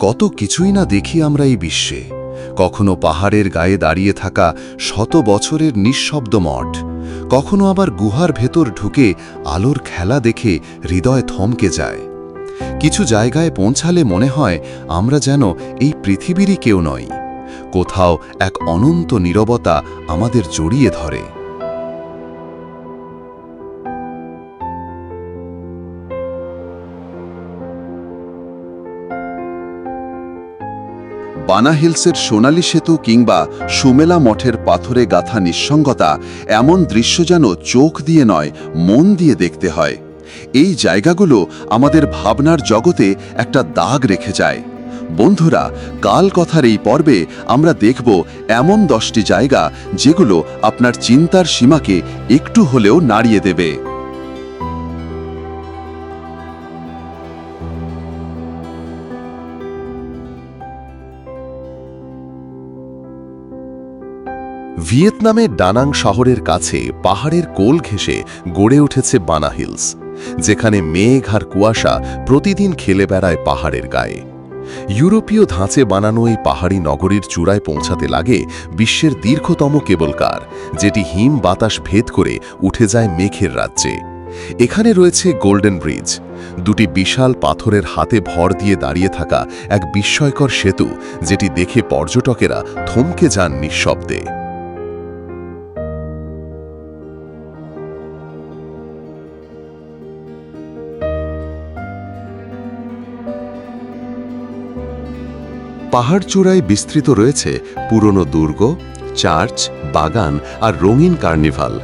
কত কিছুই না দেখি আমরা এই বিশ্বে। কখনো পাহাড়ের গায়ে দাঁড়িয়ে থাকা শত বছরের নিঃশব্দ মঠ, কখনো আবার গুহার ভেতর ঢুকে আলোর খেলা দেখে হৃদয় থমকে যায়। কিছু জায়গায় পৌঁছালে মনে হয় আমরা যেন এই পৃথিবীরই কেউ নই, কোথাও এক অনন্ত নীরবতা আমাদের জড়িয়ে ধরে। বানা হিলসের সোনালী সেতু কিংবা সুমেলা মঠের পাথরে গাথা নিঃসঙ্গতা এমন দৃশ্য যেন চোখ দিয়ে নয়, মন দিয়ে দেখতে হয়। এই জায়গাগুলো আমাদের ভাবনার জগতে একটা দাগ রেখে যায়। বন্ধুরা, কাল কথার এই পর্বে আমরা দেখব এমন দশটি জায়গা যেগুলো আপনার চিন্তার সীমাকে একটু হলেও নাড়িয়ে দেবে। ভিয়েতনামের ডানাং শহরের কাছে পাহাড়ের কোল ঘেঁষে গড়ে উঠেছে বানা হিলস, যেখানে মেঘ আর কুয়াশা প্রতিদিন খেলে বেড়ায় পাহাড়ের গায়ে। ইউরোপীয় ধাঁচে বানানো এই পাহাড়ি নগরীর চূড়ায় পৌঁছাতে লাগে বিশ্বের দীর্ঘতম কেবলকার, যেটি হিম বাতাস ভেদ করে উঠে যায় মেঘের রাজ্যে। এখানে রয়েছে গোল্ডেন ব্রিজ, দুটি বিশাল পাথরের হাতে ভর দিয়ে দাঁড়িয়ে থাকা এক বিস্ময়কর সেতু, যেটি দেখে পর্যটকেরা থমকে যান নিঃশব্দে। পাহাড়চূড়ায় বিস্তৃত রয়েছে পুরনো দুর্গ, চার্চ, বাগান আর রঙিন কার্নিভাল,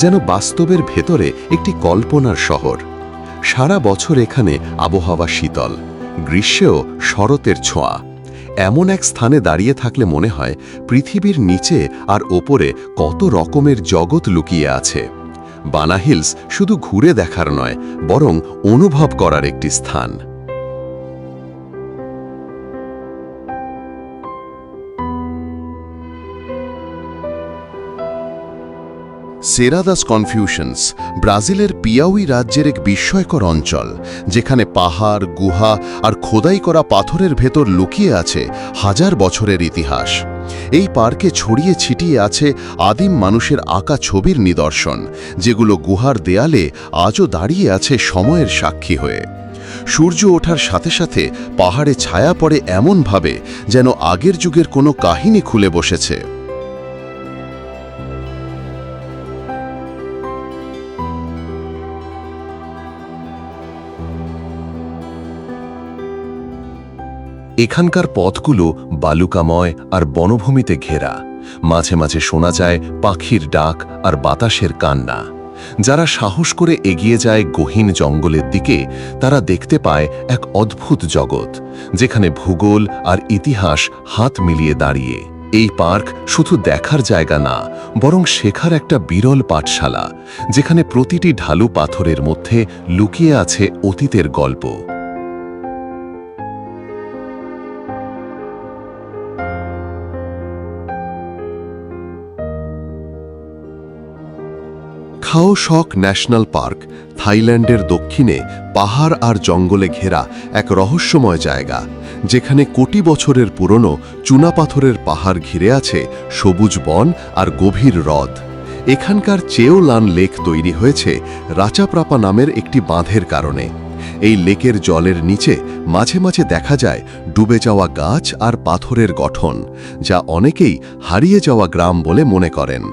যেন বাস্তবের ভেতরে একটি কল্পনার শহর। সারা বছর এখানে আবহাওয়া শীতল, গ্রীষ্মেও শরতের ছোঁয়া। এমন এক স্থানে দাঁড়িয়ে থাকলে মনে হয় পৃথিবীর নিচে আর ওপরে কত রকমের জগৎ লুকিয়ে আছে। বানা হিলস শুধু ঘুরে দেখার নয়, বরং অনুভব করার একটি স্থান। সেরাদাস কনফিউশনস, ব্রাজিলের পিয়াউই রাজ্যের এক বিস্ময়কর অঞ্চল, যেখানে পাহাড়, গুহা আর খোদাই করা পাথরের ভেতর লুকিয়ে আছে হাজার বছরের ইতিহাস। এই পার্কে ছড়িয়ে ছিটিয়ে আছে আদিম মানুষের আঁকা ছবির নিদর্শন, যেগুলো গুহার দেয়ালে আজও দাঁড়িয়ে আছে সময়ের সাক্ষী হয়ে। সূর্য ওঠার সাথে সাথে পাহাড়ে ছায়া পড়ে এমনভাবে যেন আগের যুগের কোনো কাহিনী খুলে বসেছে। এখানকার পথগুলো বালুকাময় আর বনভূমিতে ঘেরা। মাঝে মাঝে শোনা যায় পাখির ডাক আর বাতাসের কান্না। যারা সাহস করে এগিয়ে যায় গহীন জঙ্গলের দিকে, তারা দেখতে পায় এক অদ্ভুত জগৎ, যেখানে ভূগোল আর ইতিহাস হাত মিলিয়ে দাঁড়িয়ে। এই পার্ক শুধু দেখার জায়গা না, বরং শেখার একটা বিরল পাঠশালা, যেখানে প্রতিটি ঢালু পাথরের মধ্যে লুকিয়ে আছে অতীতের গল্প। খাও শক ন্যাশনাল পার্ক, থাইল্যান্ডের দক্ষিণে পাহাড় আর জঙ্গলে ঘেরা এক রহস্যময় জায়গা, যেখানে কোটি বছরের পুরনো চুনাপাথরের পাহাড় ঘিরে আছে সবুজ বন আর গভীর হ্রদ। এখানকার চেওলান লেক তৈরি হয়েছে রাচাপ্রাপা নামের একটি বাঁধের কারণে। এই লেকের জলের নিচে মাঝে মাঝে দেখা যায় ডুবে যাওয়া গাছ আর পাথরের গঠন, যা অনেকেই হারিয়ে যাওয়া গ্রাম বলে মনে করেন।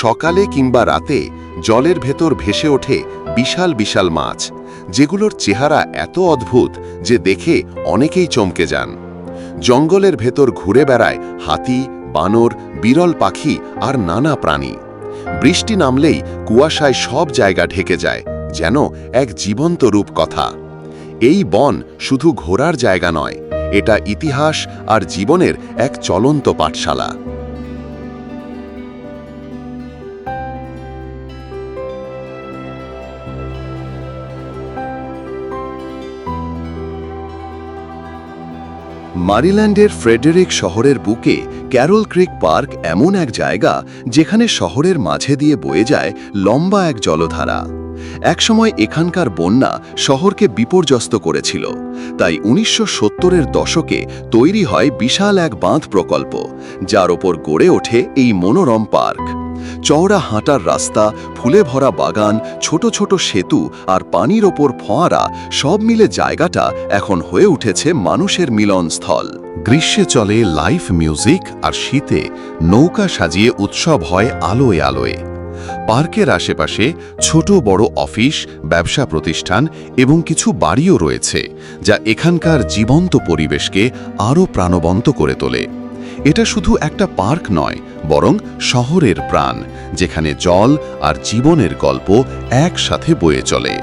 সকালে কিংবা রাতে জলের ভেতর ভেসে ওঠে বিশাল বিশাল মাছ, যেগুলোর চেহারা এত অদ্ভুত যে দেখে অনেকেই চমকে যান। জঙ্গলের ভেতর ঘুরে বেড়ায় হাতি, বানর, বিরল পাখি আর নানা প্রাণী। বৃষ্টি নামলেই কুয়াশায় সব জায়গা ঢেকে যায়, যেন এক জীবন্ত রূপ কথা এই বন শুধু ঘোরার জায়গা নয়, এটা ইতিহাস আর জীবনের এক চলন্ত পাঠশালা। মারিল্যান্ডের ফ্রেডেরিক শহরের বুকে ক্যারল ক্রিক পার্ক এমন এক জায়গা যেখানে শহরের মাঝে দিয়ে বয়ে যায় লম্বা এক জলধারা। একসময় এখানকার বন্যা শহরকে বিপর্যস্ত করেছিল, তাই উনিশশো সত্তরের দশকে তৈরি হয় বিশাল এক বাঁধ প্রকল্প, যার ওপর গড়ে ওঠে এই মনোরম পার্ক। চওড়া হাঁটার রাস্তা, ফুলে ভরা বাগান, ছোট ছোট সেতু আর পানির ওপর ফোঁয়ারা, সব মিলে জায়গাটা এখন হয়ে উঠেছে মানুষের মিলনস্থল। গ্রীষ্মে চলে লাইভ মিউজিক আর শীতে নৌকা সাজিয়ে উৎসব হয় আলোয় আলোয়। পার্কের আশেপাশে ছোট বড় অফিস, ব্যবসা প্রতিষ্ঠান এবং কিছু বাড়িও রয়েছে, যা এখানকার জীবন্ত পরিবেশকে আরও প্রাণবন্ত করে তোলে। এটা শুধু একটা পার্ক নয়, বরং শহরের প্রাণ, যেখানে জল আর জীবনের গল্প একসাথে বয়ে চলে।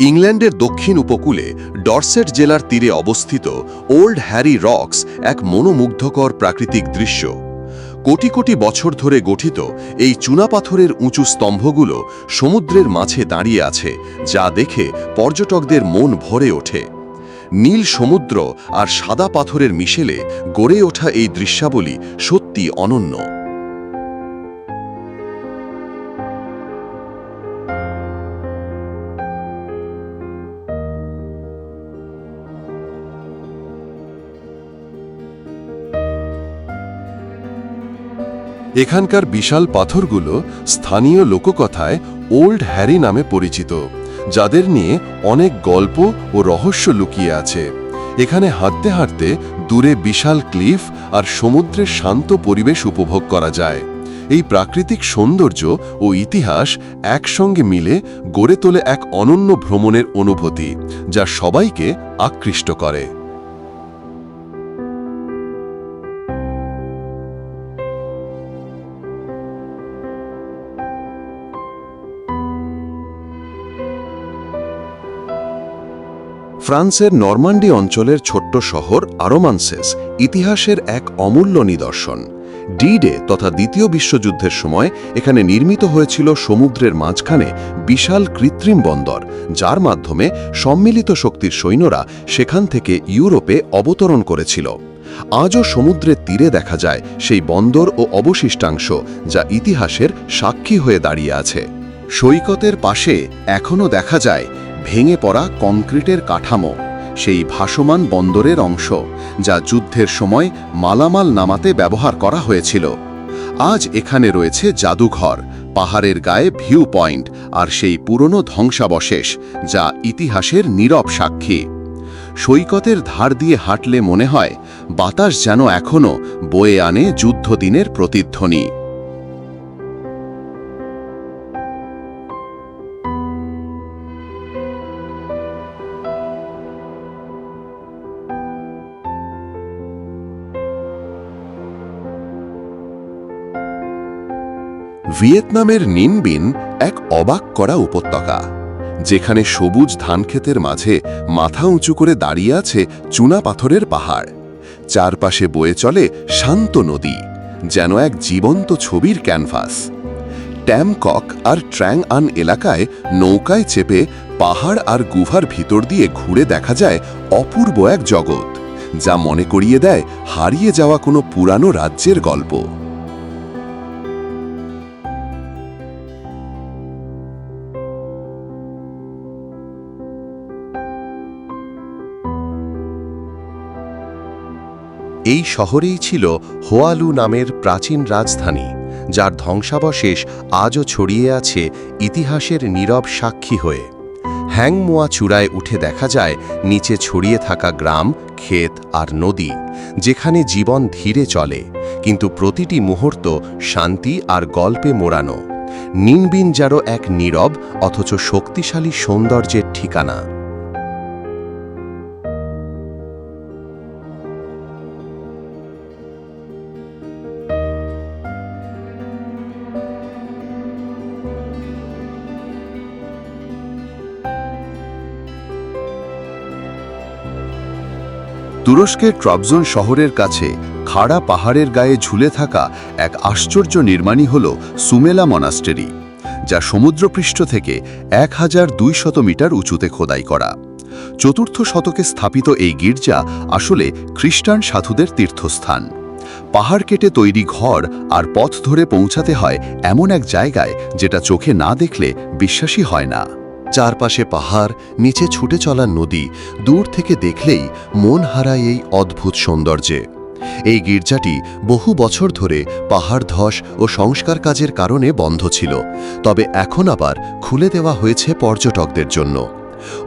ইংল্যান্ডের দক্ষিণ উপকূলে ডরসেট জেলার তীরে অবস্থিত ওল্ড হ্যারি রক্স এক মনোমুগ্ধকর প্রাকৃতিক দৃশ্য। কোটি কোটি বছর ধরে গঠিত এই চুনাপাথরের উঁচু স্তম্ভগুলো সমুদ্রের মাঝে দাঁড়িয়ে আছে, যা দেখে পর্যটকদের মন ভরে ওঠে। নীল সমুদ্র আর সাদা পাথরের মিশেলে গড়ে ওঠা এই দৃশ্যাবলী সত্যি অনন্য। এখানকার বিশাল পাথরগুলো স্থানীয় লোককথায় ওল্ড হ্যারি নামে পরিচিত, যাদের নিয়ে অনেক গল্প ও রহস্য লুকিয়ে আছে। এখানে হাঁটতে হাঁটতে দূরে বিশাল ক্লিফ আর সমুদ্রের শান্ত পরিবেশ উপভোগ করা যায়। এই প্রাকৃতিক সৌন্দর্য ও ইতিহাস একসঙ্গে মিলে গড়ে তোলে এক অনন্য ভ্রমণের অনুভূতি, যা সবাইকে আকৃষ্ট করে। ফ্রান্সের নরমান্ডি অঞ্চলের ছোট্ট শহর আরোমানসেস ইতিহাসের এক অমূল্য নিদর্শন। ডি ডে তথা দ্বিতীয় বিশ্বযুদ্ধের সময় এখানে নির্মিত হয়েছিল সমুদ্রের মাঝখানে বিশাল কৃত্রিম বন্দর, যার মাধ্যমে সম্মিলিত শক্তির সৈন্যরা সেখান থেকে ইউরোপে অবতরণ করেছিল। আজও সমুদ্রের তীরে দেখা যায় সেই বন্দর ও অবশিষ্টাংশ, যা ইতিহাসের সাক্ষী হয়ে দাঁড়িয়ে আছে। সৈকতের পাশে এখনও দেখা যায় ভেঙে পড়া কংক্রিটের কাঠামো, সেই ভাসমান বন্দরের অংশ যা যুদ্ধের সময় মালামাল নামাতে ব্যবহার করা হয়েছিল। আজ এখানে রয়েছে জাদুঘর, পাহাড়ের গায়ে ভিউ পয়েন্ট আর সেই পুরনো ধ্বংসাবশেষ যা ইতিহাসের নীরব সাক্ষী। সৈকতের ধার দিয়ে হাঁটলে মনে হয়, বাতাস যেন এখনও বয়ে আনে যুদ্ধদিনের প্রতিধ্বনি। ভিয়েতনামের নিনবিন এক অবাক করা উপত্যকা, যেখানে সবুজ ধানক্ষেতের মাঝে মাথা উঁচু করে দাঁড়িয়ে আছে চুনা পাথরের পাহাড়। চারপাশে বয়ে চলে শান্ত নদী, যেন এক জীবন্ত ছবির ক্যানভাস। ট্যামকক আর ট্র্যাং আন এলাকায় নৌকায় চেপে পাহাড় আর গুহার ভিতর দিয়ে ঘুরে দেখা যায় অপূর্ব এক জগৎ, যা মনে করিয়ে দেয় হারিয়ে যাওয়া কোনো পুরানো রাজ্যের গল্প। এই শহরেই ছিল হোয়ালু নামের প্রাচীন রাজধানী, যার ধ্বংসাবশেষ আজও ছড়িয়ে আছে ইতিহাসের নীরব সাক্ষী হয়ে। হ্যাংমোয়া চূড়ায় উঠে দেখা যায় নিচে ছড়িয়ে থাকা গ্রাম, ক্ষেত আর নদী, যেখানে জীবন ধীরে চলে, কিন্তু প্রতিটি মুহূর্ত শান্তি আর গল্পে মোড়ানো। নিনবিন যারও এক নীরব অথচ শক্তিশালী সৌন্দর্যের ঠিকানা। তুরস্কের ট্রবজন শহরের কাছে খাড়া পাহাড়ের গায়ে ঝুলে থাকা এক আশ্চর্য নির্মাণই হল সুমেলা মনাস্টেরি, যা সমুদ্রপৃষ্ঠ থেকে এক হাজার মিটার উঁচুতে খোদাই করা। চতুর্থ শতকে স্থাপিত এই গির্জা আসলে খ্রিস্টান সাধুদের তীর্থস্থান। পাহাড় কেটে তৈরি ঘর আর পথ ধরে পৌঁছাতে হয় এমন এক জায়গায় যেটা চোখে না দেখলে বিশ্বাসই হয় না। চারপাশে পাহাড়, নিচে ছুটে চলা নদী, দূর থেকে দেখলেই মন হারায় এই অদ্ভুত সৌন্দর্যে। এই গির্জাটি বহু বছর ধরে পাহাড় ধস ও সংস্কার কাজের কারণে বন্ধ ছিল, তবে এখন আবার খুলে দেওয়া হয়েছে পর্যটকদের জন্য।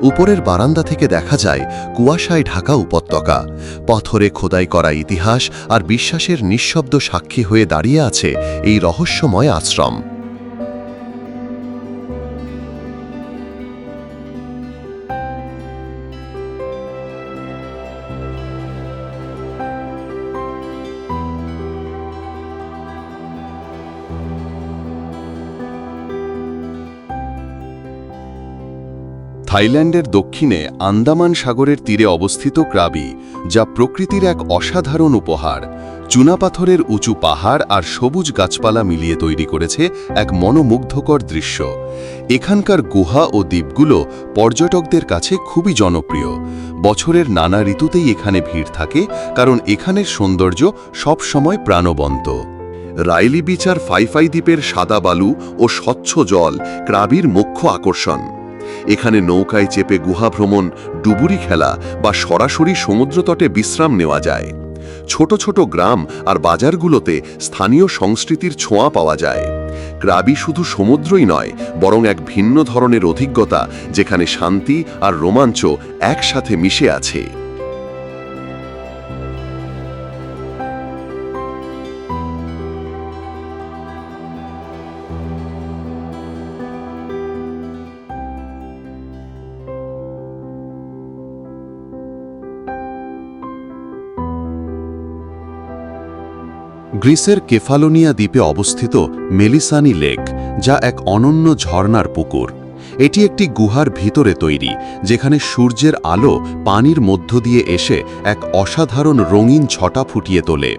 উপরের বারান্দা থেকে দেখা যায় কুয়াশায় ঢাকা উপত্যকা। পথরে খোদাই করা ইতিহাস আর বিশ্বাসের নিঃশব্দ সাক্ষী হয়ে দাঁড়িয়ে আছে এই রহস্যময় আশ্রম। থাইল্যান্ডের দক্ষিণে আন্দামান সাগরের তীরে অবস্থিত ক্রাবি, যা প্রকৃতির এক অসাধারণ উপহার। চুনাপাথরের উঁচু পাহাড় আর সবুজ গাছপালা মিলিয়ে তৈরি করেছে এক মনোমুগ্ধকর দৃশ্য। এখানকার গুহা ও দ্বীপগুলো পর্যটকদের কাছে খুবই জনপ্রিয়। বছরের নানা ঋতুতেই এখানে ভিড় থাকে, কারণ এখানের সৌন্দর্য সবসময় প্রাণবন্ত। রাইলি বিচ আর ফাইফাই দ্বীপের সাদা বালু ও স্বচ্ছ জল ক্রাবির মুখ্য আকর্ষণ। এখানে নৌকায় চেপে গুহা ভ্রমণ, ডুবুরি খেলা বা সরাসরি সমুদ্রতটে বিশ্রাম নেওয়া যায়। ছোট ছোট গ্রাম আর বাজারগুলোতে স্থানীয় সংস্কৃতির ছোঁয়া পাওয়া যায়। ক্রাবি শুধু সমুদ্রই নয়, বরং এক ভিন্ন ধরনের অভিজ্ঞতা যেখানে শান্তি আর রোমাঞ্চ একসাথে মিশে আছে। গ্রিসের কেফালোনিয়া দ্বীপে অবস্থিত মেলিসানি লেক, যা এক অনন্য ঝর্ণার পুকুর। এটি একটি গুহার ভিতরে তৈরি, যেখানে সূর্যের আলো পানির মধ্য দিয়ে এসে এক অসাধারণ রঙিন ছটা ফুটিয়ে তোলে।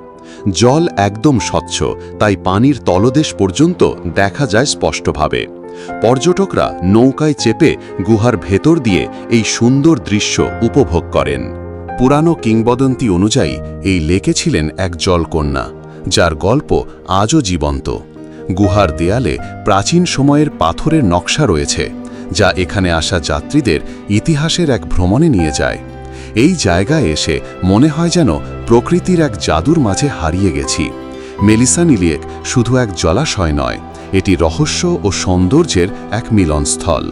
জল একদম স্বচ্ছ, তাই পানির তলদেশ পর্যন্ত দেখা যায় স্পষ্টভাবে। পর্যটকরা নৌকায় চেপে গুহার ভেতর দিয়ে এই সুন্দর দৃশ্য উপভোগ করেন। পুরানো কিংবদন্তি অনুযায়ী এই লেকে ছিলেন এক জলকন্যা। যার গল্প আজও জীবন্ত। গুহার দেয়ালে প্রাচীন সময়ের পাথরের নকশা রয়েছে, যা এখানে আসা যাত্রীদের ইতিহাসের এক ভ্রমণে নিয়ে যায়। এই জায়গায় এসে মনে হয় যেন প্রকৃতির এক জাদুর মাঝে হারিয়ে গেছি। মেলিসা নিলিয়েক শুধু এক জলাশয় নয়, এটি রহস্য ও সৌন্দর্যের এক মিলনস্থল।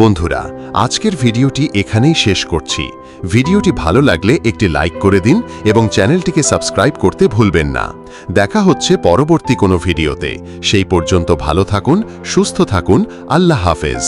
বন্ধুরা, আজকের ভিডিওটি এখানেই শেষ করছি। ভিডিওটি ভালো লাগলে একটি লাইক করে দিন এবং চ্যানেলটিকে সাবস্ক্রাইব করতে ভুলবেন না। দেখা হচ্ছে পরবর্তী কোনো ভিডিওতে। সেই পর্যন্ত ভালো থাকুন, সুস্থ থাকুন, আল্লাহ হাফেজ।